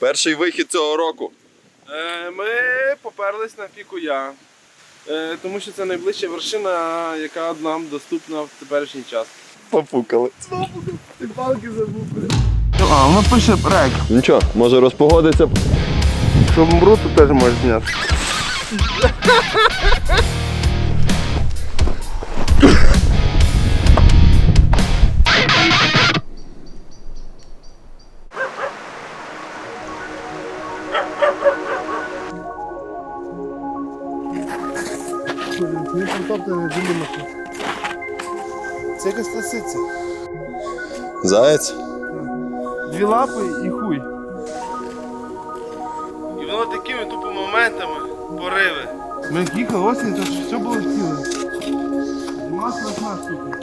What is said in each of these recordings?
Перший вихід цього року. Е, Ми поперлись на піку Я, е, тому що це найближча вершина, яка нам доступна в теперішній час. Попукали. Ти палки забув. А, воно пише рек. Нічого, може розпогодиться. Щоб мру, теж можеш зняти. Заєць. Дві лапи і хуй. І воно такими тупо моментами пориви. Ми як їхали осінь, то все було ціле. Зима страшна штука.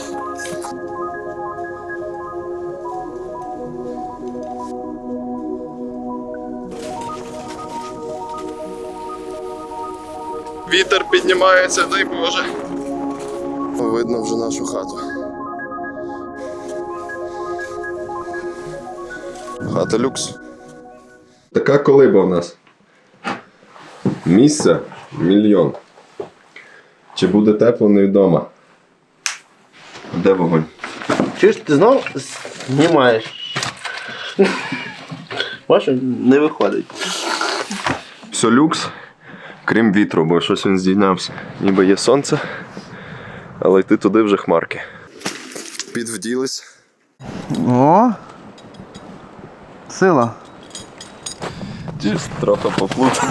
Вітер піднімається, дай Боже. Видно вже нашу хату. Хата люкс. Така колиба у нас. Місце мільйон. Чи буде тепло невідомо. Де вогонь? Чуєш, ти знов знімаєш? Бачиш, не виходить. Все люкс, крім вітру, бо щось він здійнявся. Ніби є сонце, але йти туди вже хмарки. Підвділись. О! Сила. Трохи поплутав.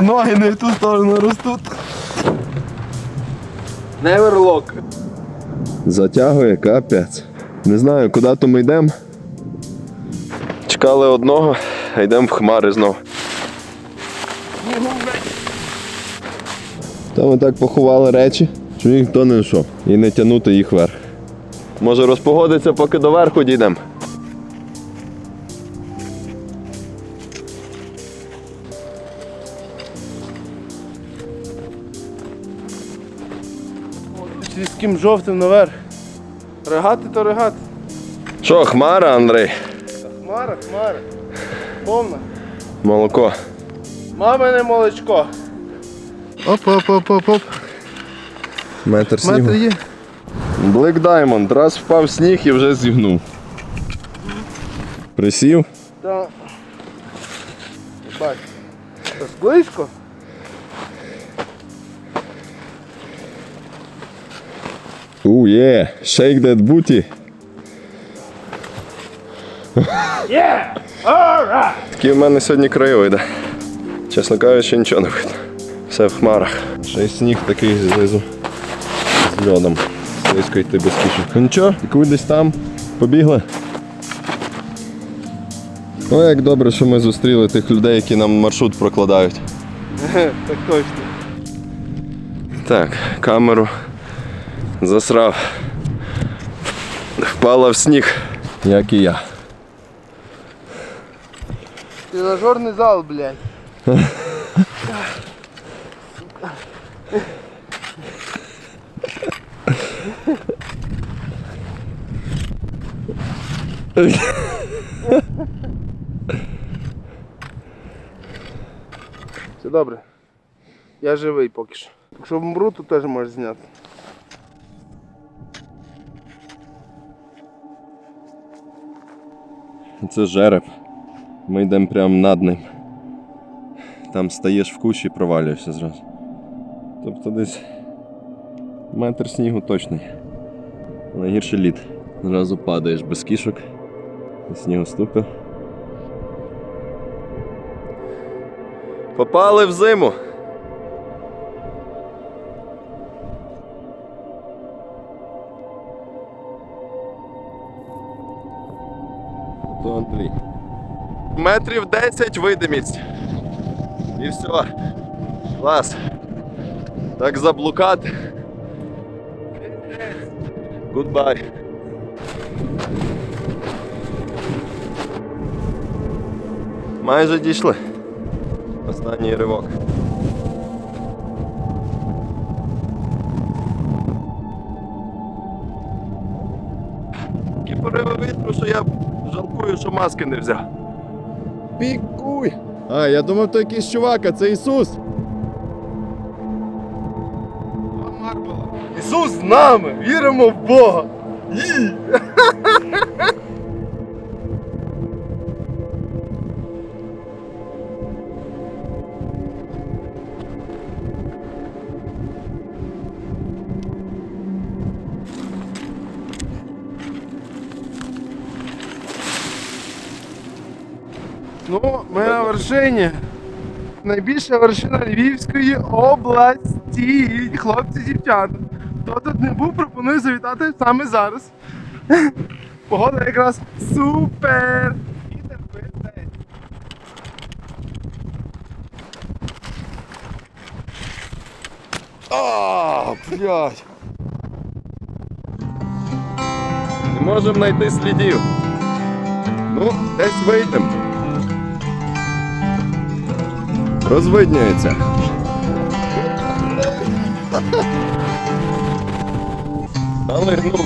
Ноги не в ту сторону ростуть. Неверлок. Затягує капець. Не знаю, куди то ми йдемо. Чекали одного, а йдемо в хмари знов. Та ми так поховали речі, що ніхто не йшов. І не тягнути їх вверх. Може розпогодиться, поки до верху дійдемо. Сільським жовтим наверх. Регати то регати. Що, хмара, Андрій? Хмара, хмара. Повна. Молоко. Мамине молочко. Оп, оп, оп, оп, оп. Метр снігу. Метр є. Black Diamond. Раз впав сніг і вже зігнув. Присів. Та. Бач. Близько. У, є. Shake that booty. Такі в мене сьогодні краєвиди. Чесно кажучи, нічого не видно. Все в хмарах. Ще й сніг такий знизу. З льодом. Слизько йти без кішок. Ну нічого, як ви десь там побігли. О, як добре, що ми зустріли тих людей, які нам маршрут прокладають. Так точно. Так, камеру засрав. Впала в сніг, як і я. Тренажерний зал, блядь. Все добре. Я живий поки що. Якщо вмру, то теж можеш зняти. Це жереб. Ми йдемо прямо над ним. Там стаєш в кущі і провалюєшся зразу. Тобто десь метр снігу точно є. Найгірше лід. Зразу падаєш без кішок. Снігу ступив. Попали в зиму. То Метрів 10 видимість. І все. Клас. Так заблукати. Goodbye. Майже дійшли. Останній ривок. Такі пориви вітру, що я що маски не взяв. Пікуй! А, я думав, то якийсь чувак, а це Ісус. Ісус з нами! Віримо в Бога! Ї! Ну, ми на вершині. Найбільша вершина Львівської області. Хлопці, дівчата. Хто тут не був, пропоную завітати саме зараз. Погода якраз супер! Вітер. А, блядь. Не можемо знайти слідів. Ну, десь вийдемо. Розвиднюється. Але ну.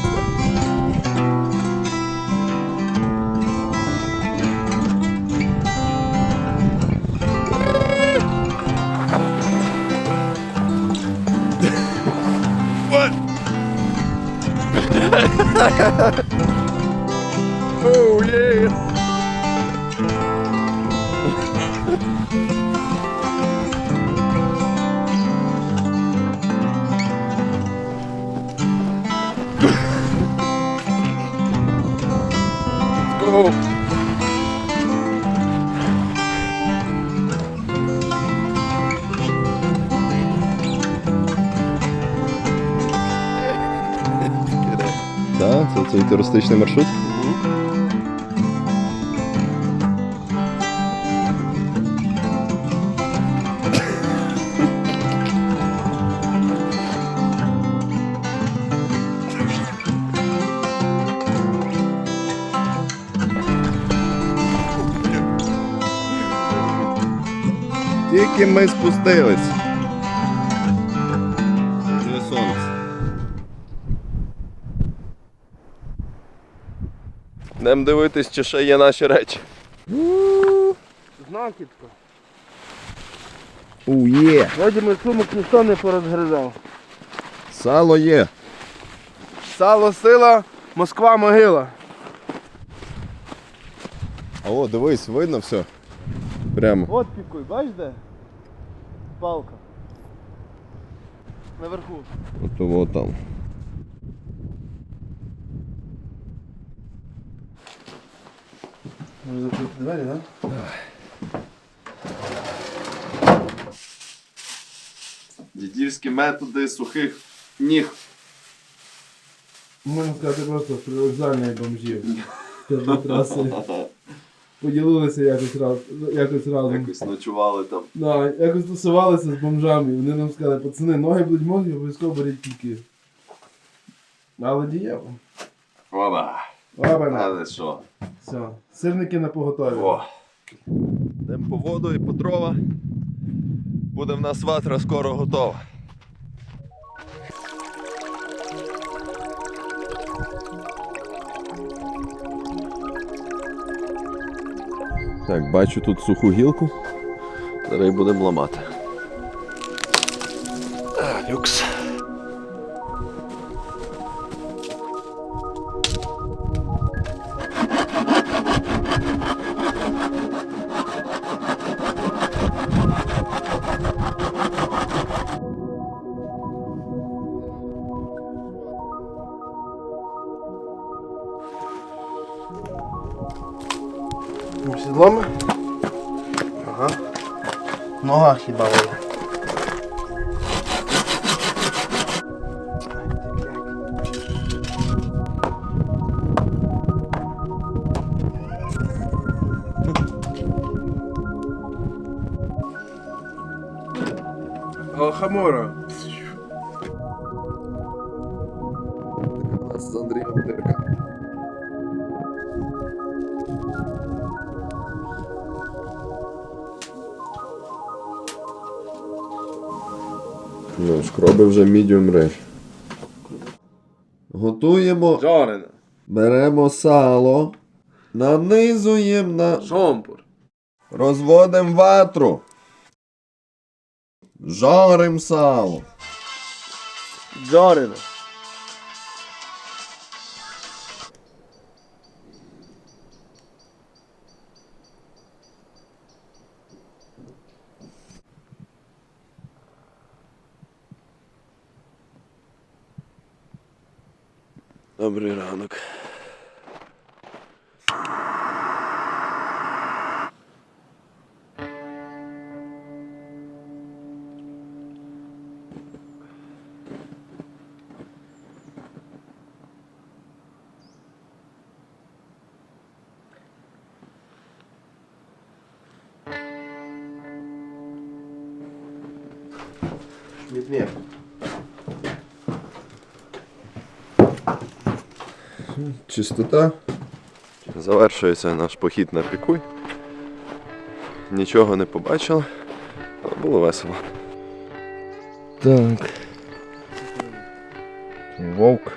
Oh yeah. Так, це туристичний маршрут. Тільки ми спустились. Йдемо дивитись, чи ще є наші речі. Знахідка. У є. Вроді ми сумок ніхто не порозгризав. Сало є. Сало сила, Москва могила. А о, дивись, видно все. Прямо. От пікуй, бачиш де? Палка. Наверху. От от там. Може закрити двері, так? Дідівські методи сухих ніг. Можна сказати просто привокзальні бомжів. Поділилися якось, раз, якось разом. Якось ночували там. Да, якось тусувалися з бомжами. Вони нам сказали, пацани, ноги будуть мокрі, обов'язково беріть тільки. Але дієво. Оба. Лабана. Але що? Все. Сирники на поготові. О. Йдемо по воду і по дрова. Буде в нас ватра скоро готова. Так, бачу тут суху гілку. Зараз її будемо ламати. А, люкс. Нога хіба вона. Алхамора. Ну, шкроби вже medium rare. Готуємо, Жарене. беремо сало, нанизуємо на. Шомпур. Розводимо ватру. Жарим сало. Джорина. добрий ранок. Нет, нет. Чистота. Завершується наш похід на пікуй. Нічого не побачили, але було весело. Так. Вовк.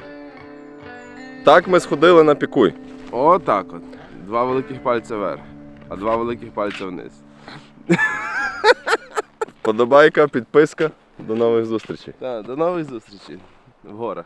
Так ми сходили на пікуй. Отак от. Два великих пальця вверх, а два великих пальця вниз. Подобайка, підписка. До нових зустрічей. Так, до нових зустрічей в горах.